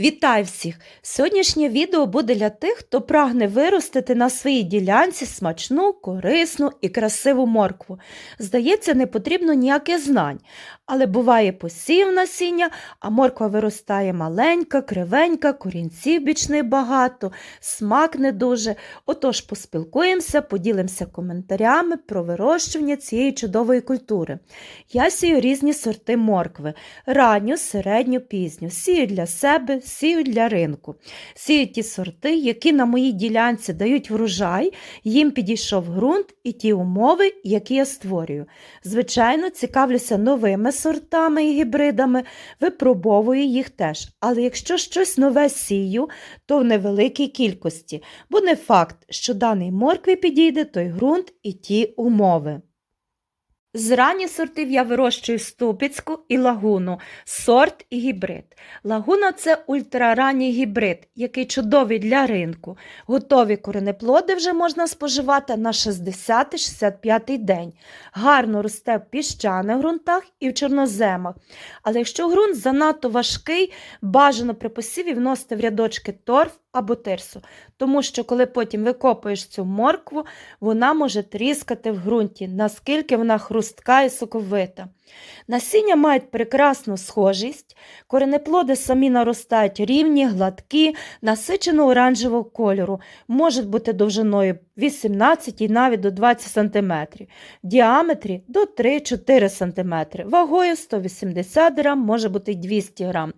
Вітаю всіх! Сьогоднішнє відео буде для тих, хто прагне виростити на своїй ділянці смачну, корисну і красиву моркву. Здається, не потрібно ніяких знань, але буває посів насіння, а морква виростає маленька, кривенька, корінців бічних багато, смак не дуже. Отож, поспілкуємося, поділимося коментарями про вирощування цієї чудової культури. Я сію різні сорти моркви ранню, середню, пізню. Сію для себе, сію для ринку. Сію ті сорти, які на моїй ділянці дають врожай, їм підійшов ґрунт і ті умови, які я створюю. Звичайно, цікавлюся новими сортами і гібридами, випробовую їх теж. Але якщо щось нове сію, то в невеликій кількості, бо не факт, що даний моркві підійде той ґрунт і ті умови. З ранніх сортів я вирощую ступицьку і лагуну, сорт і гібрид. Лагуна це ультраранній гібрид, який чудовий для ринку. Готові коренеплоди вже можна споживати на 60-65 день. Гарно росте в піщаних ґрунтах і в чорноземах. Але якщо ґрунт занадто важкий, бажано при посіві вносити в рядочки торф або тирсу, тому що коли потім викопуєш цю моркву, вона може тріскати в ґрунті, наскільки вона хрустка і соковита. Насіння мають прекрасну схожість, коренеплоди самі наростають рівні, гладкі, насичено оранжевого кольору, можуть бути довжиною 18 і навіть до 20 см, в діаметрі до 3-4 см, вагою 180 г, може бути 200 г.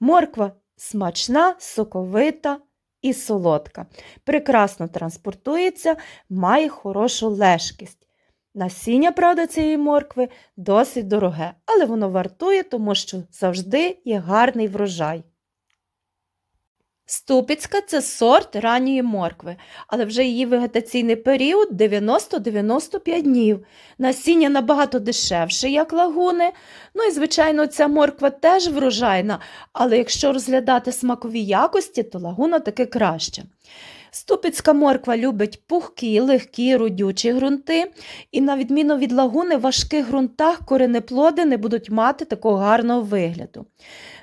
Морква смачна, соковита і солодка. Прекрасно транспортується, має хорошу лежкість. Насіння, правда, цієї моркви досить дороге, але воно вартує, тому що завжди є гарний врожай. Ступицька це сорт ранньої моркви, але вже її вегетаційний період 90-95 днів. Насіння набагато дешевше, як лагуни. Ну і, звичайно, ця морква теж врожайна, але якщо розглядати смакові якості, то лагуна таки краще. Ступицька морква любить пухкі, легкі, родючі ґрунти, і, на відміну від лагуни, в важких ґрунтах коренеплоди не будуть мати такого гарного вигляду.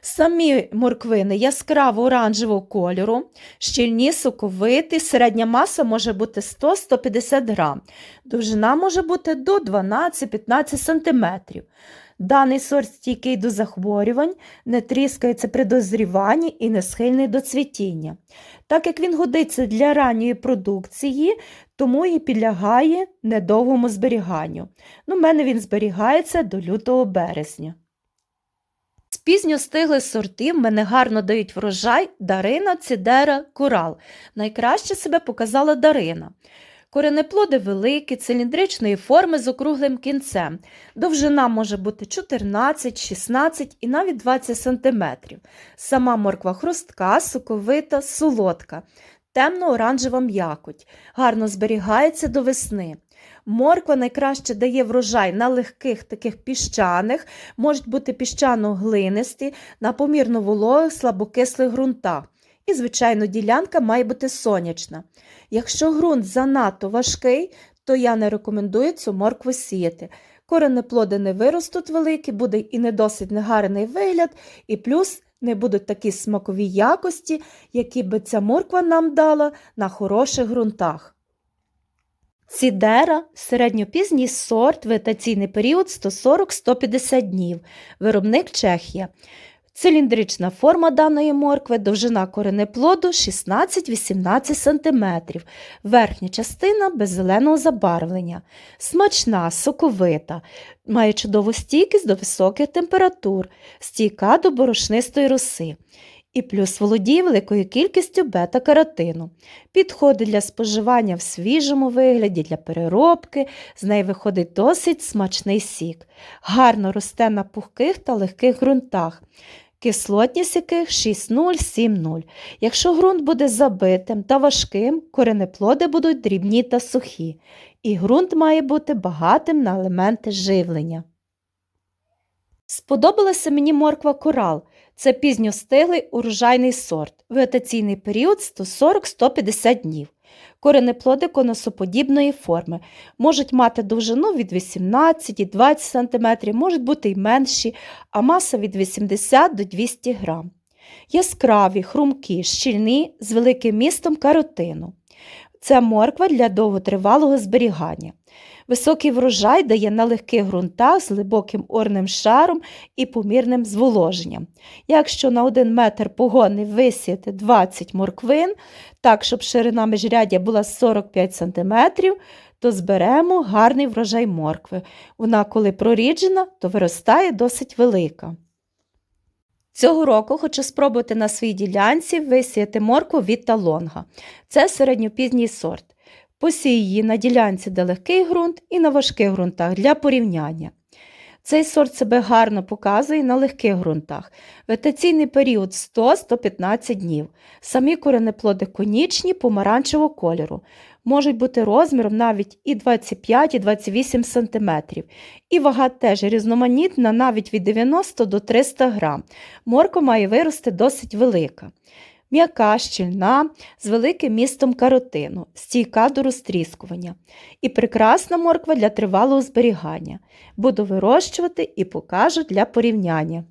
Самі морквини яскраво оранжевого кольору, щільні, соковиті, середня маса може бути 100-150 грам, довжина може бути до 12-15 см. Даний сорт стійкий до захворювань, не тріскається при дозріванні і не схильний до цвітіння. Так як він годиться для ранньої продукції, тому і підлягає недовгому зберіганню. Ну, У мене він зберігається до лютого березня. З пізньо стиглих сортів мене гарно дають врожай Дарина, Цідера, Курал. Найкраще себе показала Дарина. Коренеплоди великі, циліндричної форми з округлим кінцем. Довжина може бути 14, 16 і навіть 20 см. Сама морква хрустка, соковита, солодка, темно-оранжева м'якоть, гарно зберігається до весни. Морква найкраще дає врожай на легких таких піщаних, можуть бути піщано-глинисті, на помірно вологих, слабокислих ґрунтах. І, звичайно, ділянка має бути сонячна. Якщо ґрунт занадто важкий, то я не рекомендую цю моркву сіяти. Коренеплоди не виростуть великі, буде і не досить негарний вигляд, і плюс не будуть такі смакові якості, які би ця морква нам дала на хороших ґрунтах. Цідера середньопізній сорт, вегетаційний період 140-150 днів, виробник Чехія. Циліндрична форма даної моркви, довжина коренеплоду 16-18 см, верхня частина без зеленого забарвлення, смачна, соковита, має чудову стійкість до високих температур, стійка до борошнистої роси. І плюс володіє великою кількістю бета-каротину. Підходить для споживання в свіжому вигляді, для переробки, з неї виходить досить смачний сік. Гарно росте на пухких та легких ґрунтах кислотність яких 6,0-7,0. Якщо ґрунт буде забитим та важким, коренеплоди будуть дрібні та сухі, і ґрунт має бути багатим на елементи живлення. Сподобалася мені морква корал. Це пізньостиглий урожайний сорт, вегетаційний період 140-150 днів. Коренеплоди конусоподібної форми, можуть мати довжину від 18 і 20 см, можуть бути й менші, а маса від 80 до 200 г. Яскраві, хрумкі, щільні з великим містом каротину. Це морква для довготривалого зберігання. Високий врожай дає на легких ґрунтах з глибоким орним шаром і помірним зволоженням. Якщо на 1 метр погони висіяти 20 морквин, так, щоб ширина міжрядя була 45 см, то зберемо гарний врожай моркви. Вона, коли проріджена, то виростає досить велика. Цього року хочу спробувати на своїй ділянці висіяти моркву від талонга. Це середньопізній сорт. Посій її на ділянці, де легкий ґрунт, і на важких ґрунтах для порівняння. Цей сорт себе гарно показує на легких ґрунтах. Вегетаційний період 100-115 днів. Самі коренеплоди конічні помаранчевого кольору. Можуть бути розміром навіть і 25, і 28 см. І вага теж різноманітна, навіть від 90 до 300 грам. Морква має вирости досить велика. М'яка, щільна, з великим містом каротину, стійка до розтріскування. І прекрасна морква для тривалого зберігання. Буду вирощувати і покажу для порівняння.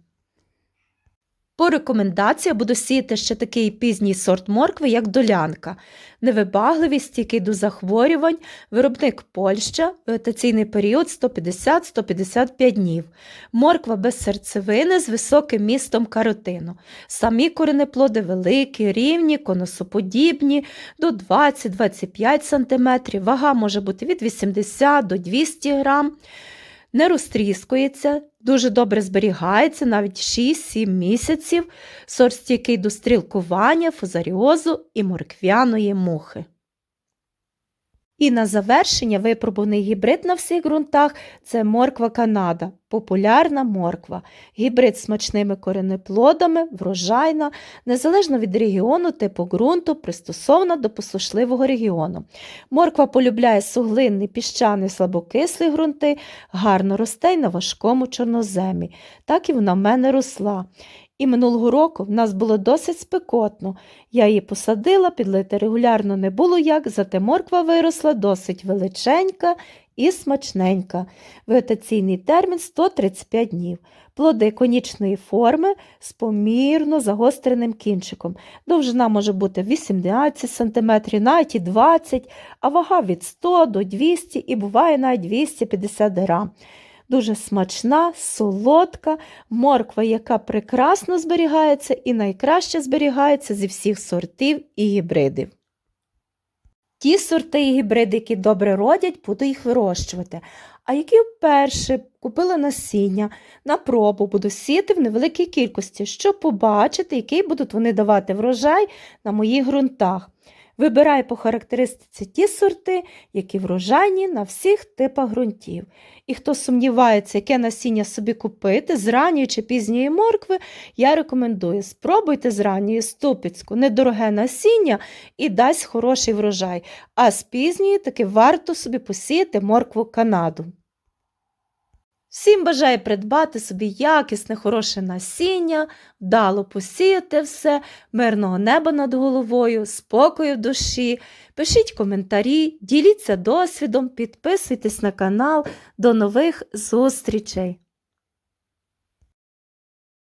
По рекомендації буду сіяти ще такий пізній сорт моркви, як долянка. Невибагливий, стійкий до захворювань, виробник Польща, вегетаційний період 150-155 днів. Морква без серцевини з високим містом каротину. Самі коренеплоди великі, рівні, конусоподібні, до 20-25 см. Вага може бути від 80 до 200 грам не розтріскується, дуже добре зберігається навіть 6-7 місяців, сорт стійкий до стрілкування, фузаріозу і морквяної мухи. І на завершення випробуваний гібрид на всіх ґрунтах це морква Канада, популярна морква. Гібрид з смачними коренеплодами, врожайна, незалежно від регіону, типу ґрунту, пристосована до посушливого регіону. Морква полюбляє суглинний, піщаний, слабокислі ґрунти, гарно росте й на важкому чорноземі. Так і вона в мене росла. І минулого року в нас було досить спекотно. Я її посадила, підлити регулярно не було як, зате морква виросла досить величенька і смачненька. Вегетаційний термін 135 днів. Плоди конічної форми з помірно загостреним кінчиком. Довжина може бути 18 см, навіть і 20 а вага від 100 до 200 і буває навіть 250 грам. Дуже смачна, солодка, морква, яка прекрасно зберігається і найкраще зберігається зі всіх сортів і гібридів. Ті сорти і гібриди, які добре родять, буду їх вирощувати. А які вперше купила насіння на пробу, буду сіяти в невеликій кількості, щоб побачити, який будуть вони давати врожай на моїх ґрунтах. Вибирай по характеристиці ті сорти, які врожайні на всіх типах ґрунтів. І хто сумнівається, яке насіння собі купити з ранньої чи пізньої моркви, я рекомендую спробуйте з ранньої ступицьку, недороге насіння і дасть хороший врожай. А з пізньої таки варто собі посіяти моркву Канаду. Всім бажаю придбати собі якісне, хороше насіння, вдало посіяти все, мирного неба над головою, спокою в душі. Пишіть коментарі, діліться досвідом, підписуйтесь на канал. До нових зустрічей!